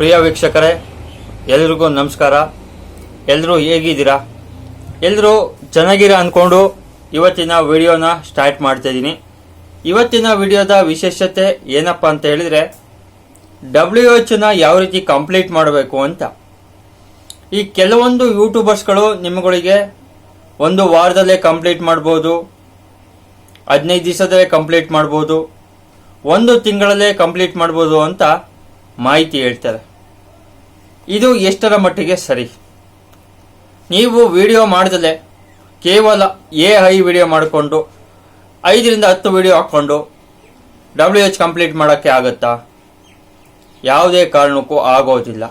ಪ್ರಿಯ ವೀಕ್ಷಕರೇ, ಎಲ್ರಿಗೂ ನಮಸ್ಕಾರ. ಎಲ್ಲರೂ ಹೇಗಿದ್ದೀರಾ? ಎಲ್ಲರೂ ಚೆನ್ನಾಗಿರ ಅಂದ್ಕೊಂಡು ಇವತ್ತಿನ ವಿಡಿಯೋನ ಸ್ಟಾರ್ಟ್ ಮಾಡ್ತಾ ಇದ್ದೀನಿ. ಇವತ್ತಿನ ವಿಡಿಯೋದ ವಿಶೇಷತೆ ಏನಪ್ಪ ಅಂತ ಹೇಳಿದರೆ ಡಬ್ಲ್ಯೂ ಎಚ್ನ ಯಾವ ರೀತಿ ಕಂಪ್ಲೀಟ್ ಮಾಡಬೇಕು ಅಂತ. ಈ ಕೆಲವೊಂದು ಯೂಟ್ಯೂಬರ್ಸ್ಗಳು ನಿಮ್ಗಳಿಗೆ ಒಂದು ವಾರದಲ್ಲೇ ಕಂಪ್ಲೀಟ್ ಮಾಡ್ಬೋದು, ಹದಿನೈದು ದಿವಸದಲ್ಲೇ ಕಂಪ್ಲೀಟ್ ಮಾಡ್ಬೋದು, ಒಂದು ತಿಂಗಳಲ್ಲೇ ಕಂಪ್ಲೀಟ್ ಮಾಡ್ಬೋದು ಅಂತ ಮಾಹಿತಿ ಹೇಳ್ತಾರೆ. ಇದು ಎಷ್ಟರ ಮಟ್ಟಿಗೆ ಸರಿ? ನೀವು ವಿಡಿಯೋ ಮಾಡಿದಲೆ ಕೇವಲ ಎ ಐ ವಿಡಿಯೋ ಮಾಡಿಕೊಂಡು, ಐದರಿಂದ ಹತ್ತು ವಿಡಿಯೋ ಹಾಕ್ಕೊಂಡು ಡಬ್ಲ್ಯೂ ಎಚ್ ಕಂಪ್ಲೀಟ್ ಮಾಡೋಕ್ಕೆ ಆಗುತ್ತಾ? ಯಾವುದೇ ಕಾರಣಕ್ಕೂ ಆಗೋದಿಲ್ಲ.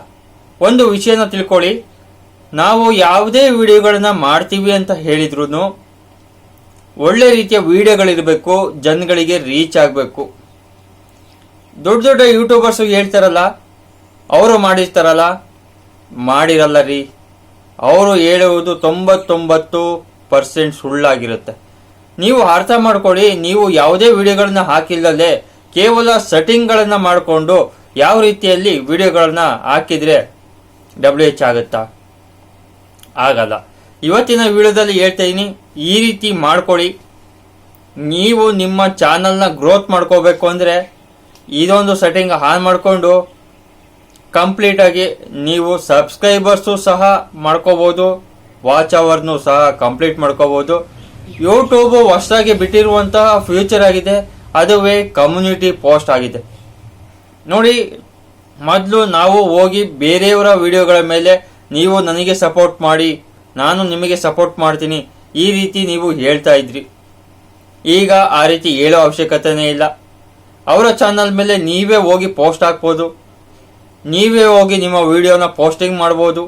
ಒಂದು ವಿಷಯನ ತಿಳ್ಕೊಳ್ಳಿ. ನಾವು ಯಾವುದೇ ವಿಡಿಯೋಗಳನ್ನು ಮಾಡ್ತೀವಿ ಅಂತ ಹೇಳಿದ್ರು ಒಳ್ಳೆ ರೀತಿಯ ವಿಡಿಯೋಗಳಿರಬೇಕು, ಜನಗಳಿಗೆ ರೀಚ್ ಆಗಬೇಕು. ದೊಡ್ಡ ದೊಡ್ಡ ಯೂಟ್ಯೂಬರ್ಸು ಹೇಳ್ತಾರಲ್ಲ ಅವರು ಮಾಡಿರ್ತಾರಲ್ಲ ಮಾಡಿರಲ್ಲ ರೀ ಅವರು ಹೇಳುವುದು ತೊಂಬತ್ತೊಂಬತ್ತು ಪರ್ಸೆಂಟ್ ಸುಳ್ಳಾಗಿರುತ್ತೆ. ನೀವು ಅರ್ಥ ಮಾಡ್ಕೊಳ್ಳಿ, ನೀವು ಯಾವುದೇ ವಿಡಿಯೋಗಳನ್ನ ಹಾಕಿಲ್ಲದೆ ಕೇವಲ ಸೆಟ್ಟಿಂಗ್ಗಳನ್ನು ಮಾಡಿಕೊಂಡು ಯಾವ ರೀತಿಯಲ್ಲಿ ವಿಡಿಯೋಗಳನ್ನ ಹಾಕಿದರೆ ಡಬ್ಲ್ಯೂ ಎಚ್ ಆಗುತ್ತಾ? ಆಗಲ್ಲ. ಇವತ್ತಿನ ವಿಡಿಯೋದಲ್ಲಿ ಹೇಳ್ತಾ ಈ ರೀತಿ ಮಾಡ್ಕೊಳ್ಳಿ. ನೀವು ನಿಮ್ಮ ಚಾನಲ್ನ ಗ್ರೋತ್ ಮಾಡ್ಕೋಬೇಕು ಅಂದರೆ ಇದೊಂದು ಸೆಟ್ಟಿಂಗ್ ಆನ್ ಮಾಡಿಕೊಂಡು ಕಂಪ್ಲೀಟಾಗಿ ನೀವು ಸಬ್ಸ್ಕ್ರೈಬರ್ಸು ಸಹ ಮಾಡ್ಕೋಬೋದು ವಾಚ್ ಅವರ್ನು ಸಹ ಕಂಪ್ಲೀಟ್ ಮಾಡ್ಕೋಬೋದು. ಯೂಟ್ಯೂಬ್ ಹೊಸದಾಗಿ ಬಿಟ್ಟಿರುವಂತಹ ಫ್ಯೂಚರ್ ಆಗಿದೆ, ಅದುವೇ ಕಮ್ಯುನಿಟಿ ಪೋಸ್ಟ್ ಆಗಿದೆ. ನೋಡಿ, ಮೊದಲು ನಾವು ಹೋಗಿ ಬೇರೆಯವರ ವಿಡಿಯೋಗಳ ಮೇಲೆ ನೀವು ನನಗೆ ಸಪೋರ್ಟ್ ಮಾಡಿ, ನಾನು ನಿಮಗೆ ಸಪೋರ್ಟ್ ಮಾಡ್ತೀನಿ, ಈ ರೀತಿ ನೀವು ಹೇಳ್ತಾ ಇದ್ರಿ. ಈಗ ಆ ರೀತಿ ಹೇಳೋ ಅವಶ್ಯಕತೆನೇ ಇಲ್ಲ. ಅವರ ಚಾನಲ್ ಮೇಲೆ ನೀವೇ ಹೋಗಿ ಪೋಸ್ಟ್ ಹಾಕ್ಬೋದು. ನೀವೇ ಹೋಗಿ ನಿಮ್ಮ ವಿಡಿಯೋನ ಪೋಸ್ಟಿಂಗ್ ಮಾಡ್ಬೋದು.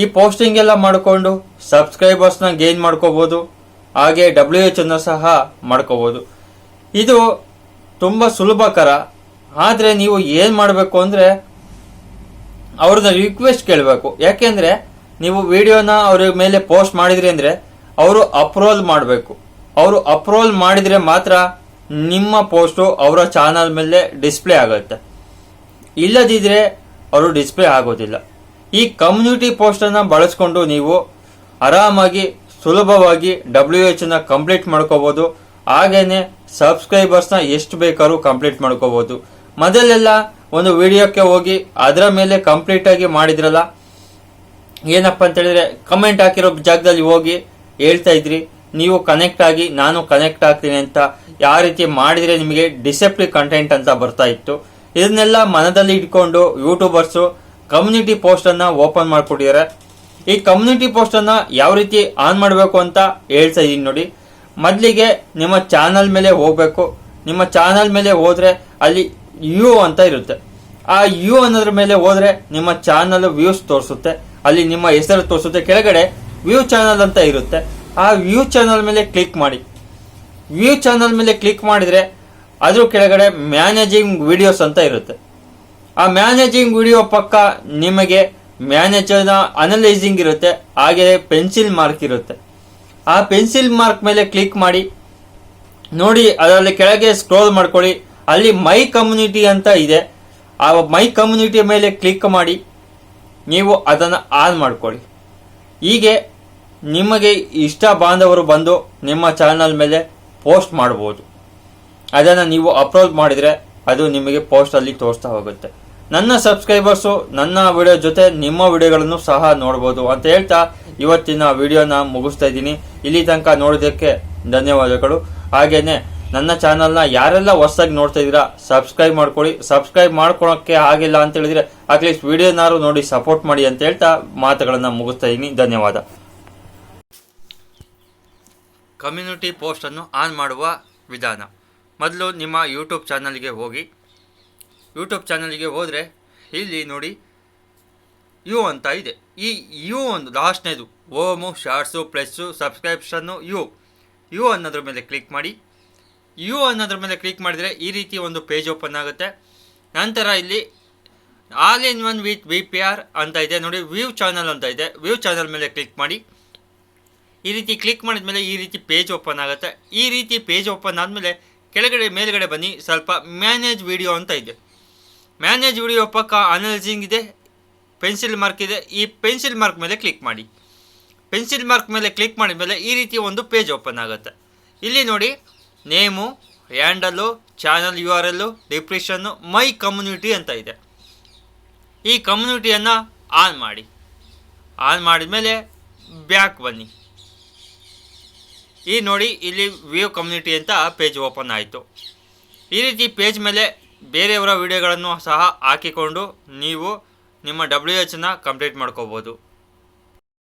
ಈ ಪೋಸ್ಟಿಂಗ್ ಎಲ್ಲ ಮಾಡಿಕೊಂಡು ಸಬ್ಸ್ಕ್ರೈಬರ್ಸ್ನ ಗೇನ್ ಮಾಡ್ಕೋಬೋದು. ಹಾಗೆ ಡಬ್ಲ್ಯೂ ಎಚ್ ಅನ್ನು ಸಹ ಮಾಡ್ಕೋಬೋದು. ಇದು ತುಂಬ ಸುಲಭಕರ. ಆದರೆ ನೀವು ಏನು ಮಾಡಬೇಕು ಅಂದರೆ ಅವ್ರನ್ನ ರಿಕ್ವೆಸ್ಟ್ ಕೇಳಬೇಕು. ಯಾಕೆಂದರೆ ನೀವು ವಿಡಿಯೋನ ಅವ್ರ ಮೇಲೆ ಪೋಸ್ಟ್ ಮಾಡಿದ್ರಿ ಅಂದರೆ ಅವರು ಅಪ್ರೂವಲ್ ಮಾಡಬೇಕು. ಅವರು ಅಪ್ರೂವಲ್ ಮಾಡಿದರೆ ಮಾತ್ರ ನಿಮ್ಮ ಪೋಸ್ಟು ಅವರ ಚಾನಲ್ ಮೇಲೆ ಡಿಸ್ಪ್ಲೇ ಆಗುತ್ತೆ. ಇಲ್ಲದಿದ್ರೆ ಅವರು ಡಿಸ್ಪ್ಲೇ ಆಗೋದಿಲ್ಲ. ಈ ಕಮ್ಯುನಿಟಿ ಪೋಸ್ಟನ್ನು ಬಳಸ್ಕೊಂಡು ನೀವು ಆರಾಮಾಗಿ, ಸುಲಭವಾಗಿ ಡಬ್ಲ್ಯೂ ಎಚ್ನ ಕಂಪ್ಲೀಟ್ ಮಾಡ್ಕೋಬಹುದು ಹಾಗೇನೆ ನ ಎಷ್ಟು ಬೇಕಾದ್ರೂ ಕಂಪ್ಲೀಟ್ ಮಾಡ್ಕೋಬಹುದು ಮೊದಲೆಲ್ಲ ಒಂದು ವಿಡಿಯೋಕ್ಕೆ ಹೋಗಿ ಅದರ ಮೇಲೆ ಕಂಪ್ಲೀಟ್ ಆಗಿ ಮಾಡಿದ್ರಲ್ಲ, ಏನಪ್ಪ ಅಂತ ಹೇಳಿದ್ರೆ ಕಮೆಂಟ್ ಹಾಕಿರೋ ಜಾಗದಲ್ಲಿ ಹೋಗಿ ಹೇಳ್ತಾ ಇದ್ರಿ. ನೀವು ಕನೆಕ್ಟ್ ಆಗಿ, ನಾನು ಕನೆಕ್ಟ್ ಆಗ್ತೀನಿ ಅಂತ. ಯಾವ ರೀತಿ ಮಾಡಿದ್ರೆ ನಿಮಗೆ ಡಿಸೆಪ್ಟಿವ್ ಕಂಟೆಂಟ್ ಅಂತ ಬರ್ತಾ ಇತ್ತು. ಇದನ್ನೆಲ್ಲ ಮನದಲ್ಲಿ ಇಟ್ಕೊಂಡು ಯೂಟ್ಯೂಬರ್ಸು ಕಮ್ಯುನಿಟಿ ಪೋಸ್ಟ್ ಅನ್ನ ಓಪನ್ ಮಾಡಿಕೊಟ್ಟಿದ್ದಾರೆ. ಈ ಕಮ್ಯುನಿಟಿ ಪೋಸ್ಟ್ ಅನ್ನ ಯಾವ ರೀತಿ ಆನ್ ಮಾಡಬೇಕು ಅಂತ ಹೇಳ್ತಾ ಇದ್ದೀನಿ ನೋಡಿ. ಮೊದಲಿಗೆ ನಿಮ್ಮ ಚಾನಲ್ ಮೇಲೆ ಹೋಗ್ಬೇಕು. ನಿಮ್ಮ ಚಾನಲ್ ಮೇಲೆ ಹೋದರೆ ಅಲ್ಲಿ ಯು ಅಂತ ಇರುತ್ತೆ. ಆ ಯು ಅನ್ನೋದ್ರ ಮೇಲೆ ಹೋದರೆ ನಿಮ್ಮ ಚಾನಲ್ ವ್ಯೂಸ್ ತೋರಿಸುತ್ತೆ. ಅಲ್ಲಿ ನಿಮ್ಮ ಹೆಸರು ತೋರಿಸುತ್ತೆ. ಕೆಳಗಡೆ ವ್ಯೂ ಚಾನಲ್ ಅಂತ ಇರುತ್ತೆ. ಆ ವ್ಯೂ ಚಾನಲ್ ಮೇಲೆ ಕ್ಲಿಕ್ ಮಾಡಿ. ವ್ಯೂ ಚಾನಲ್ ಮೇಲೆ ಕ್ಲಿಕ್ ಮಾಡಿದ್ರೆ ಅದ್ರ ಕೆಳಗಡೆ ಮ್ಯಾನೇಜಿಂಗ್ ವಿಡಿಯೋಸ್ ಅಂತ ಇರುತ್ತೆ. ಆ ಮ್ಯಾನೇಜಿಂಗ್ ವಿಡಿಯೋ ಪಕ್ಕ ನಿಮಗೆ ಮ್ಯಾನೇಜರ್ನ ಅನಲೈಸಿಂಗ್ ಇರುತ್ತೆ ಹಾಗೆ ಪೆನ್ಸಿಲ್ ಮಾರ್ಕ್ ಇರುತ್ತೆ. ಆ ಪೆನ್ಸಿಲ್ ಮಾರ್ಕ್ ಮೇಲೆ ಕ್ಲಿಕ್ ಮಾಡಿ, ನೋಡಿ ಅದರಲ್ಲಿ ಕೆಳಗೆ ಸ್ಕ್ರೋಲ್ ಮಾಡ್ಕೊಳ್ಳಿ. ಅಲ್ಲಿ ಮೈ ಕಮ್ಯುನಿಟಿ ಅಂತ ಇದೆ. ಆ ಮೈ ಕಮ್ಯುನಿಟಿ ಮೇಲೆ ಕ್ಲಿಕ್ ಮಾಡಿ, ನೀವು ಅದನ್ನು ಆನ್ ಮಾಡ್ಕೊಳ್ಳಿ. ಹೀಗೆ ನಿಮಗೆ ಇಷ್ಟ ಬಾಂಧವರು ಬಂದು ನಿಮ್ಮ ಚಾನಲ್ ಮೇಲೆ ಪೋಸ್ಟ್ ಮಾಡ್ಬೋದು. ಅದನ್ನು ನೀವು ಅಪ್ಲೋಡ್ ಮಾಡಿದರೆ ಅದು ನಿಮಗೆ ಪೋಸ್ಟಲ್ಲಿ ತೋರಿಸ್ತಾ ಹೋಗುತ್ತೆ. ನನ್ನ ಸಬ್ಸ್ಕ್ರೈಬರ್ಸು ನನ್ನ ವಿಡಿಯೋ ಜೊತೆ ನಿಮ್ಮ ವಿಡಿಯೋಗಳನ್ನು ಸಹ ನೋಡ್ಬೋದು ಅಂತ ಹೇಳ್ತಾ ಇವತ್ತಿನ ವಿಡಿಯೋನ ಮುಗಿಸ್ತಾ ಇದ್ದೀನಿ. ಇಲ್ಲಿ ತನಕ ನೋಡೋದಕ್ಕೆ ಧನ್ಯವಾದಗಳು. ಹಾಗೆಯೇ ನನ್ನ ಚಾನಲ್ನ ಯಾರೆಲ್ಲ ಹೊಸದಾಗಿ ನೋಡ್ತಾ ಇದ್ದೀರಾ ಸಬ್ಸ್ಕ್ರೈಬ್ ಮಾಡ್ಕೊಳ್ಳಿ. ಸಬ್ಸ್ಕ್ರೈಬ್ ಮಾಡ್ಕೊಳೋಕ್ಕೆ ಆಗಿಲ್ಲ ಅಂತ ಹೇಳಿದ್ರೆ ಅಟ್ಲೀಸ್ಟ್ ವಿಡಿಯೋನಾರು ನೋಡಿ ಸಪೋರ್ಟ್ ಮಾಡಿ ಅಂತ ಹೇಳ್ತಾ ಮಾತುಗಳನ್ನು ಮುಗಿಸ್ತಾ ಇದ್ದೀನಿ. ಧನ್ಯವಾದ. ಕಮ್ಯುನಿಟಿ ಪೋಸ್ಟನ್ನು ಆನ್ ಮಾಡುವ ವಿಧಾನ. ಮೊದಲು ನಿಮ್ಮ ಯೂಟ್ಯೂಬ್ ಚಾನಲ್ಗೆ ಹೋಗಿ. ಯೂಟ್ಯೂಬ್ ಚಾನಲ್ಗೆ ಹೋದರೆ ಇಲ್ಲಿ ನೋಡಿ ಯು ಅಂತ ಇದೆ. ಈ ಯು ಒಂದು ಲಾಸ್ಟ್ನೇದು. Home, shorts, plus, subscription you. You ಅನ್ನೋದ್ರ ಮೇಲೆ ಕ್ಲಿಕ್ ಮಾಡಿ. ಯು ಅನ್ನೋದ್ರ ಮೇಲೆ ಕ್ಲಿಕ್ ಮಾಡಿದರೆ ಈ ರೀತಿ ಒಂದು ಪೇಜ್ ಓಪನ್ ಆಗುತ್ತೆ. ನಂತರ ಇಲ್ಲಿ all in one with V P R ಅಂತ ಇದೆ. ನೋಡಿ, ವ್ಯೂ ಚಾನಲ್ ಅಂತ ಇದೆ. ವ್ಯೂ ಚಾನಲ್ ಮೇಲೆ ಕ್ಲಿಕ್ ಮಾಡಿ. ಈ ರೀತಿ ಕ್ಲಿಕ್ ಮಾಡಿದ ಮೇಲೆ ಈ ರೀತಿ ಪೇಜ್ ಓಪನ್ ಆಗುತ್ತೆ. ಈ ರೀತಿ ಪೇಜ್ ಓಪನ್ ಆದಮೇಲೆ ಕೆಳಗಡೆ ಮೇಲ್ಗಡೆ ಬನ್ನಿ, ಸ್ವಲ್ಪ ಮ್ಯಾನೇಜ್ ವಿಡಿಯೋ ಅಂತ ಇದೆ. ಮ್ಯಾನೇಜ್ ವಿಡಿಯೋ ಪಕ್ಕ ಅನಲೈಸಿಂಗ್ ಇದೆ, ಪೆನ್ಸಿಲ್ ಮಾರ್ಕ್ ಇದೆ. ಈ ಪೆನ್ಸಿಲ್ ಮಾರ್ಕ್ ಮೇಲೆ ಕ್ಲಿಕ್ ಮಾಡಿ. ಪೆನ್ಸಿಲ್ ಮಾರ್ಕ್ ಮೇಲೆ ಕ್ಲಿಕ್ ಮಾಡಿದ ಮೇಲೆ ಈ ರೀತಿ ಒಂದು ಪೇಜ್ ಓಪನ್ ಆಗುತ್ತೆ. ಇಲ್ಲಿ ನೋಡಿ, name, handle, channel U R L, description, my community ಅಂತ ಇದೆ. ಈ ಕಮ್ಯುನಿಟಿಯನ್ನು ಆನ್ ಮಾಡಿ. ಆನ್ ಮಾಡಿದ ಮೇಲೆ ಬ್ಯಾಕ್ ಬನ್ನಿ. ಈ ನೋಡಿ ಇಲ್ಲಿ ವ್ಯೂ ಕಮ್ಯುನಿಟಿ ಅಂತ ಪೇಜ್ ಓಪನ್ ಆಯಿತು. ಈ ರೀತಿ ಪೇಜ್ ಮೇಲೆ ಬೇರೆಯವರ ವಿಡಿಯೋಗಳನ್ನು ಸಹ ಹಾಕಿಕೊಂಡು ನೀವು ನಿಮ್ಮ ಡಬ್ಲ್ಯೂ ಎಚ್ನ ಕಂಪ್ಲೀಟ್ ಮಾಡ್ಕೋಬೋದು.